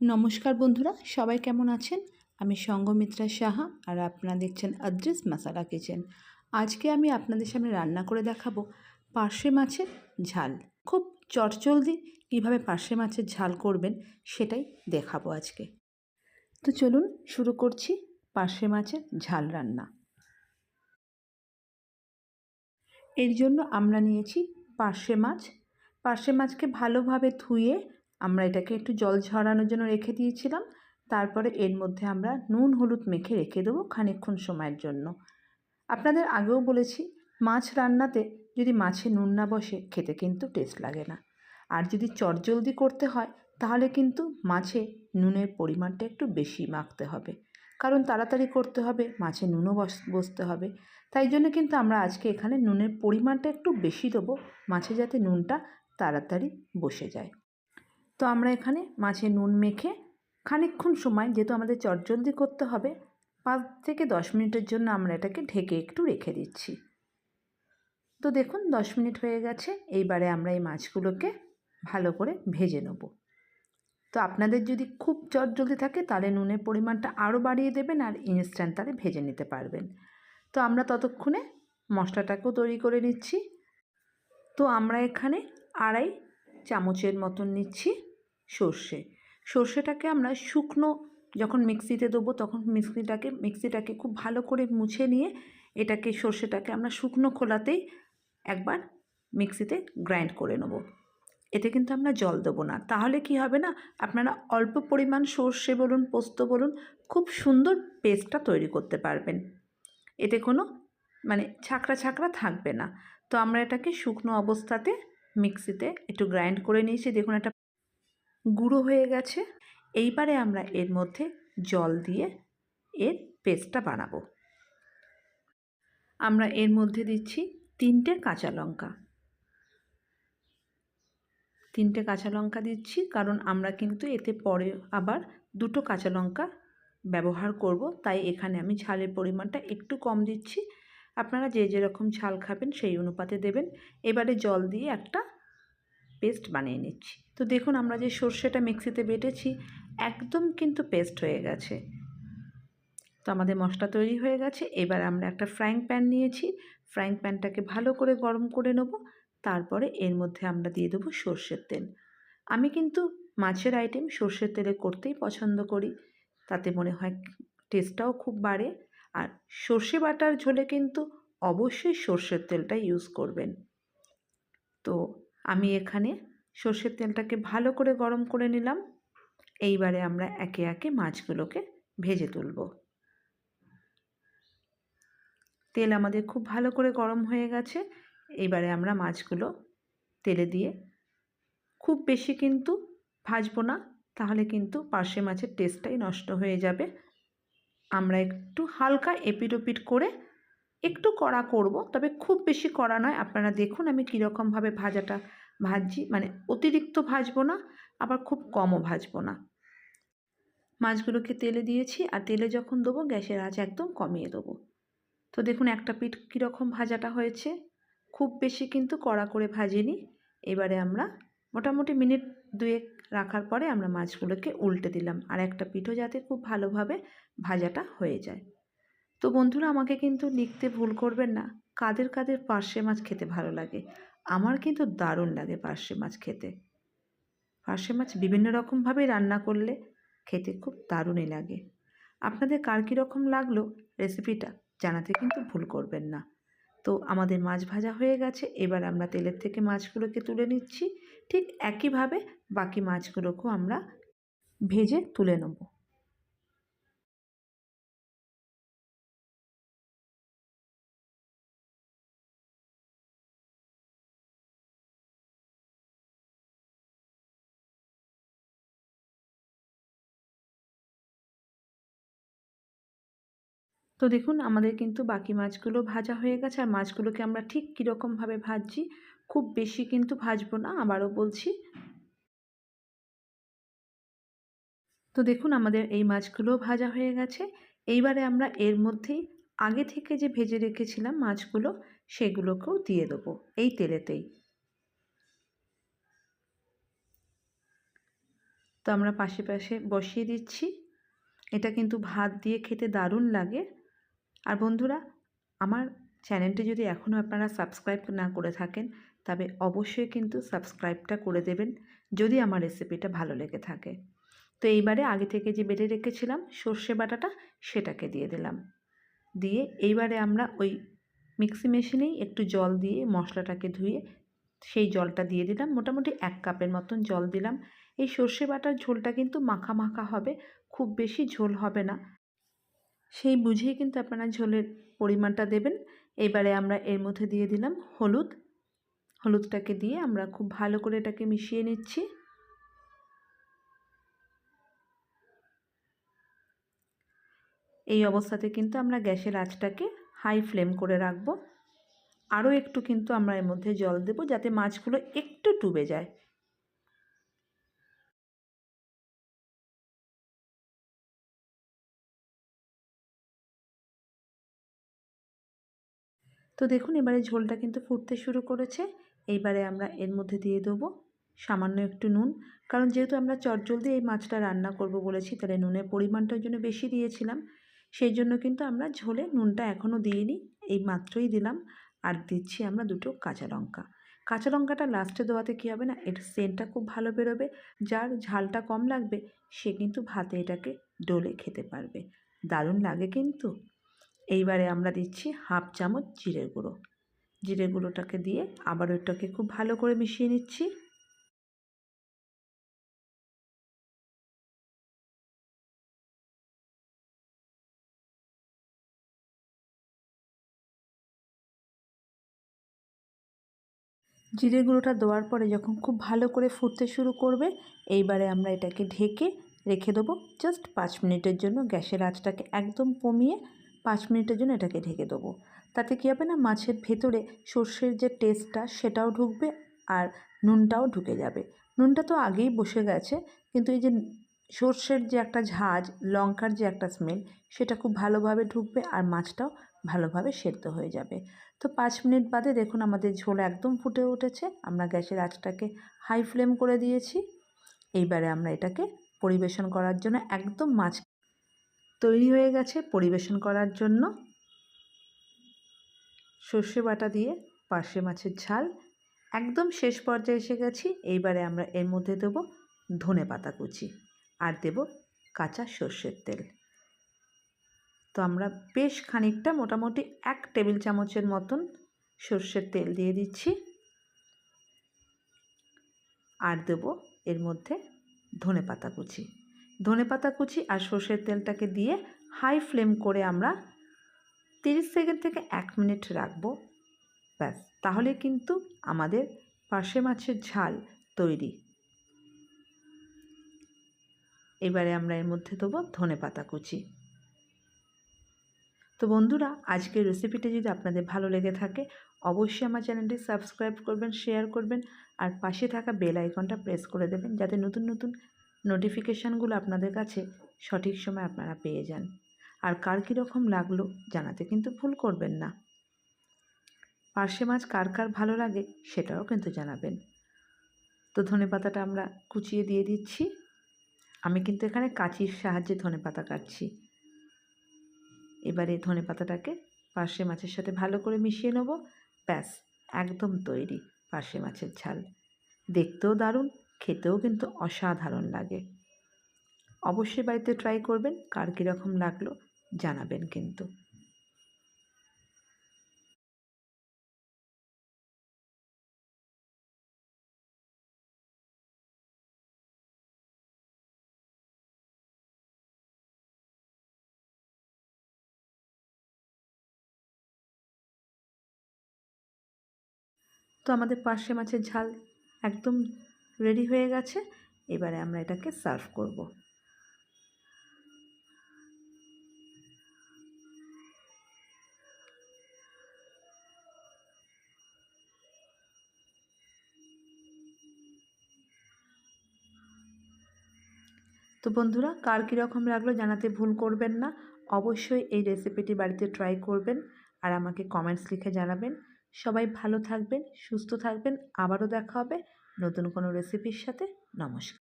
নমস্কার বন্ধুরা, সবাই কেমন আছেন? আমি সঙ্গমিত্রা সাহা আর আপনারা দেখছেন আদ্রিস মাসালা কিচেন। আজকে আমি আপনাদের সামনে রান্না করে দেখাবো পার্শে মাছের ঝাল। খুব চটচলদি কীভাবে পার্শে মাছের ঝাল করবেন সেটাই দেখাবো আজকে। তো চলুন শুরু করছি পার্শে মাছের ঝাল রান্না। এর জন্য আমরা নিয়েছি পার্শে মাছ। পার্শে মাছকে ভালোভাবে ধুয়ে আমরা এটাকে একটু জল ঝরানোর জন্য রেখে দিয়েছিলাম। তারপরে এর মধ্যে আমরা নুন, হলুদ মেখে রেখে দেবো খানিকক্ষণ সময়ের জন্য। আপনাদের আগেও বলেছি, মাছ রান্নাতে যদি মাছে নুন না বসে, খেতে কিন্তু টেস্ট লাগে না। আর যদি চটজলদি করতে হয়, তাহলে কিন্তু মাছে নুনের পরিমাণটা একটু বেশি মাখতে হবে। কারণ তাড়াতাড়ি করতে হবে, মাছে নুনও বসতে হবে। তাই জন্য কিন্তু আমরা আজকে এখানে নুনের পরিমাণটা একটু বেশি দেবো, মাছে যাতে নুনটা তাড়াতাড়ি বসে যায়। তো আমরা এখানে মাছে নুন মেখে খানিকক্ষণ সময়, যেহেতু আমাদের চটজলদি করতে হবে, পাঁচ থেকে দশ মিনিটের জন্য আমরা এটাকে ঢেকে একটু রেখে দিচ্ছি। তো দেখুন, দশ মিনিট হয়ে গেছে, এইবারে আমরা এই মাছগুলোকে ভালো করে ভেজে নেব। তো আপনাদের যদি খুব চটজলদি থাকে, তাহলে নুনের পরিমাণটা আরও বাড়িয়ে দেবেন আর ইনস্ট্যান্ট তাহলে ভেজে নিতে পারবেন। তো আমরা ততক্ষণে মশলাটাকেও তৈরি করে নিচ্ছি। তো আমরা এখানে আড়াই চামচের মতন নিচ্ছি। সর্ষে। সর্ষেটাকে আমরা শুকনো যখন মিক্সিতে দেবো তখন মিক্সিটাকে মিক্সিটাকে খুব ভালো করে মুছে নিয়ে এটাকে, সর্ষেটাকে আমরা শুকনো খোলাতেই একবার মিক্সিতে গ্রাইন্ড করে নেব। এতে কিন্তু আমরা জল দেবো না। তাহলে কি হবে না? আপনারা অল্প পরিমাণ সর্ষে বলুন, পোস্ত বলুন, খুব সুন্দর পেস্টটা তৈরি করতে পারবেন। এতে কোনো মানে ছাকড়া ছাকড়া থাকবে না। তো আমরা এটাকে শুকনো অবস্থাতে মিক্সিতে একটু গ্রাইন্ড করে নিয়েছি। দেখুন একটা গুঁড়ো হয়ে গেছে। এইবারে আমরা এর মধ্যে জল দিয়ে এর পেস্টটা বানাবো। আমরা এর মধ্যে দিচ্ছি তিনটে কাঁচা লঙ্কা। তিনটে কাঁচা লঙ্কা দিচ্ছি কারণ আমরা কিন্তু এতে পরে আবার দুটো কাঁচা লঙ্কা ব্যবহার করব। তাই এখানে আমি ঝালের পরিমাণটা একটু কম দিচ্ছি। আপনারা যে যেরকম ঝাল খাবেন সেই অনুপাতে দেবেন। এবারে জল দিয়ে একটা পেস্ট বানিয়ে নিচ্ছি। তো দেখুন আমরা যে সর্ষেটা মিক্সিতে বেটেছি, একদম কিন্তু পেস্ট হয়ে গেছে। তো আমাদের মশলা তৈরি হয়ে গেছে। এবার আমরা একটা ফ্রাইং প্যান নিয়েছি। ফ্রাইং প্যানটাকে ভালো করে গরম করে নেব। তারপরে এর মধ্যে আমরা দিয়ে দেবো সর্ষের তেল। আমি কিন্তু মাছের আইটেম সর্ষের তেলে করতেই পছন্দ করি। তাতে মনে হয় টেস্টটাও খুব বাড়ে। আর সর্ষে বাটার ঝোলে কিন্তু অবশ্যই সর্ষের তেলটা ইউজ করবেন। তো আমি এখানে সর্ষের তেলটাকে ভালো করে গরম করে নিলাম। এইবারে আমরা একে একে মাছগুলোকে ভেজে তুলব। তেল আমাদের খুব ভালো করে গরম হয়ে গেছে। এইবারে আমরা মাছগুলো তেলে দিয়ে খুব বেশি কিন্তু ভাজবো না, তাহলে কিন্তু পার্শে মাছের টেস্টটাই নষ্ট হয়ে যাবে। আমরা একটু হালকা এপিট ওপিট করে একটু কড়া করব, তবে খুব বেশি কড়া নয়। আপনারা দেখুন আমি কীরকমভাবে ভাজাটা ভাজছি। মানে অতিরিক্ত ভাজবো না, আবার খুব কমও ভাজবো না। মাছগুলোকে তেলে দিয়েছি, আর তেলে যখন দেবো গ্যাসের আঁচ একদম কমিয়ে দেবো। তো দেখুন একটা পিঠ কীরকম ভাজাটা হয়েছে। খুব বেশি কিন্তু কড়া করে ভাজিনি। এবারে আমরা মোটামুটি মিনিট দুয়েক রাখার পরে আমরা মাছগুলোকে উল্টে দিলাম। আর একটা পিঠও যাতে খুব ভালোভাবে ভাজাটা হয়ে যায়। তো বন্ধুরা আমাকে কিন্তু লিখতে ভুল করবেন না। কাদের কাদের পার্শে মাছ খেতে ভালো লাগে? আমার কিন্তু দারুণ লাগে পার্শে মাছ খেতে। পার্শে মাছ বিভিন্ন রকমভাবে রান্না করলে খেতে খুব দারুণই লাগে। আপনাদের কার কীরকম লাগল রেসিপিটা জানাতে কিন্তু ভুল করবেন না। তো আমাদের মাছ ভাজা হয়ে গেছে, এবার আমরা তেলের থেকে মাছগুলোকে তুলে নিচ্ছি। ঠিক একইভাবে বাকি মাছগুলোকেও আমরা ভেজে তুলে নেব। তো দেখুন, আমাদের কিন্তু বাকি মাছগুলো ভাজা হয়ে গেছে। আর মাছগুলোকে আমরা ঠিক কীরকমভাবে ভাজছি, খুব বেশি কিন্তু ভাজবো না, আবারও বলছি। তো দেখুন, আমাদের এই মাছগুলো ভাজা হয়ে গেছে। এইবারে আমরা এর মধ্যেই আগে থেকে যে ভেজে রেখেছিলাম মাছগুলো, সেগুলোকেও দিয়ে দেবো এই তেলেতেই। তো আমরা পাশে পাশে বসিয়ে দিচ্ছি। এটা কিন্তু ভাত দিয়ে খেতে দারুণ লাগে। আর বন্ধুরা, আমার চ্যানেলটি যদি এখনও আপনারা সাবস্ক্রাইব না করে থাকেন, তবে অবশ্যই কিন্তু সাবস্ক্রাইবটা করে দেবেন যদি আমার রেসিপিটা ভালো লেগে থাকে। তো এইবারে আগে থেকে যে বেটে রেখেছিলাম, সর্ষে বাটাটা সেটাকে দিয়ে দিলাম। দিয়ে এইবারে আমরা ওই মিক্সি মেশিনেই একটু জল দিয়ে মশলাটাকে ধুয়ে সেই জলটা দিয়ে দিলাম। মোটামুটি এক কাপের মতন জল দিলাম। এই সর্ষে বাটার ঝোলটা কিন্তু মাখা মাখা হবে, খুব বেশি ঝোল হবে না। সেই বুঝেই কিন্তু আপনারা ঝোলের পরিমাণটা দেবেন। এবারে আমরা এর মধ্যে দিয়ে দিলাম হলুদ। হলুদটাকে দিয়ে আমরা খুব ভালো করে এটাকে মিশিয়ে নিচ্ছি। এই অবস্থাতে কিন্তু আমরা গ্যাসের আঁচটাকে হাই ফ্লেম করে রাখব। আরও একটু কিন্তু আমরা এর মধ্যে জল দেব যাতে মাছগুলো একটু ডুবে যায়। তো দেখুন, এবারে ঝোলটা কিন্তু ফুটতে শুরু করেছে। এইবারে আমরা এর মধ্যে দিয়ে দেবো সামান্য একটু নুন। কারণ যেহেতু আমরা চটজলদি এই মাছটা রান্না করব বলেছি, তাহলে নুনের পরিমাণটার জন্য বেশি দিয়েছিলাম। সেই জন্য কিন্তু আমরা ঝোলে নুনটা এখনও দিইনি, এই মাত্রই দিলাম। আর দিচ্ছি আমরা দুটো কাঁচা লঙ্কা। কাঁচা লঙ্কাটা লাস্টে দেওয়াতে কী হবে না, এর সেন্টটা খুব ভালো বেরোবে। যার ঝালটা কম লাগবে, সে কিন্তু ভাতে এটাকে ডলে খেতে পারবে। দারুণ লাগে কিন্তু। এইবারে আমরা দিচ্ছি হাফ চামচ জিরে গুঁড়ো। জিরে গুঁড়োটাকে দিয়ে আবার ওটাকে খুব ভালো করে মিশিয়ে নিচ্ছি। জিরে গুঁড়োটা দেওয়ার পরে যখন খুব ভালো করে ফুটতে শুরু করবে, এইবারে আমরা এটাকে ঢেকে রেখে দেবো জাস্ট পাঁচ মিনিটের জন্য গ্যাসের আঁচটাকে একদম কমিয়ে পাঁচ মিনিটের জন্য এটাকে ঢেকে দেবো। তাতে কী হবে না, মাছের ভেতরে সর্ষের যে টেস্টটা সেটাও ঢুকবে আর নুনটাও ঢুকে যাবে। নুনটা তো আগেই বসে গেছে, কিন্তু এই যে সর্ষের যে একটা ঝাঁজ, লঙ্কার যে একটা স্মেল সেটা খুব ভালোভাবে ঢুকবে আর মাছটাও ভালোভাবে সেদ্ধ হয়ে যাবে। তো পাঁচ মিনিট বাদে দেখুন আমাদের ঝোল একদম ফুটে উঠেছে, আমরা গ্যাসের আঁচটাকে হাই ফ্লেম করে দিয়েছি। এইবারে আমরা এটাকে পরিবেশন করার জন্য একদম মাছ তৈরি হয়ে গেছে পরিবেশন করার জন্য। সর্ষে বাটা দিয়ে পার্শে মাছের ঝাল। একদম শেষ পর্যায়ে এসে গেছি। এইবারে আমরা এর মধ্যে দেবো ধনে পাতা কুচি আর দেব কাঁচা সর্ষের তেল। তো আমরা বেশ খানিকটা মোটামুটি এক টেবিল চামচের মতন সর্ষের তেল দিয়ে দিচ্ছি। আর দেব এর মধ্যে ধনে পাতা কুচি। ধনে পাতা কুচি আর সর্ষের তেলটাকে দিয়ে হাই ফ্লেম করে আমরা তিরিশ সেকেন্ড থেকে এক মিনিট রাখব। ব্যাস, তাহলে কিন্তু আমাদের পার্শে মাছের ঝাল তৈরি। এবারে আমরা এর মধ্যে দেবো ধনে পাতা কুচি। তো বন্ধুরা, আজকের রেসিপিটি যদি আপনাদের ভালো লেগে থাকে, অবশ্যই আমার চ্যানেলটি সাবস্ক্রাইব করবেন শেয়ার করবেন আর পাশে থাকা বেল আইকনটা প্রেস করে দেবেন, যাতে নতুন নতুন নোটিফিকেশানগুলো আপনাদের কাছে সঠিক সময় আপনারা পেয়ে যান। আর কার কীরকম লাগল জানাতে কিন্তু ভুল করবেন না। পার্শে মাছ কার কার ভালো লাগে সেটাও কিন্তু জানাবেন। তো ধনে পাতাটা আমরা কুচিয়ে দিয়ে দিচ্ছি। আমি কিন্তু এখানে কাঁচির সাহায্যে ধনে পাতা কাটছি। এবারে ধনে পাতাটাকে পার্শে মাছের সাথে ভালো করে মিশিয়ে নেব। ব্যাস, একদম তৈরি পার্শে মাছের ঝাল। দেখতেও দারুণ খেতেও কিন্তু অসাধারণ লাগে। অবশ্যই বাড়িতে ট্রাই করবেন, কার কীরকম লাগল জানাবেন কিন্তু। তো আমাদের পার্শে মাছের ঝাল একদম রেডি হয়ে গেছে। এবারে আমরা এটাকে সার্ভ করব। তো বন্ধুরা, কার কীরকম লাগল জানাতে ভুল করবেন না। অবশ্যই এই রেসিপিটি বাড়িতে ট্রাই করবেন আর আমাকে কমেন্টস লিখে জানাবেন। সবাই ভালো থাকবেন, সুস্থ থাকবেন। আবারও দেখা হবে। নতুন কোনো রেসিপির সাথে নমস্কার।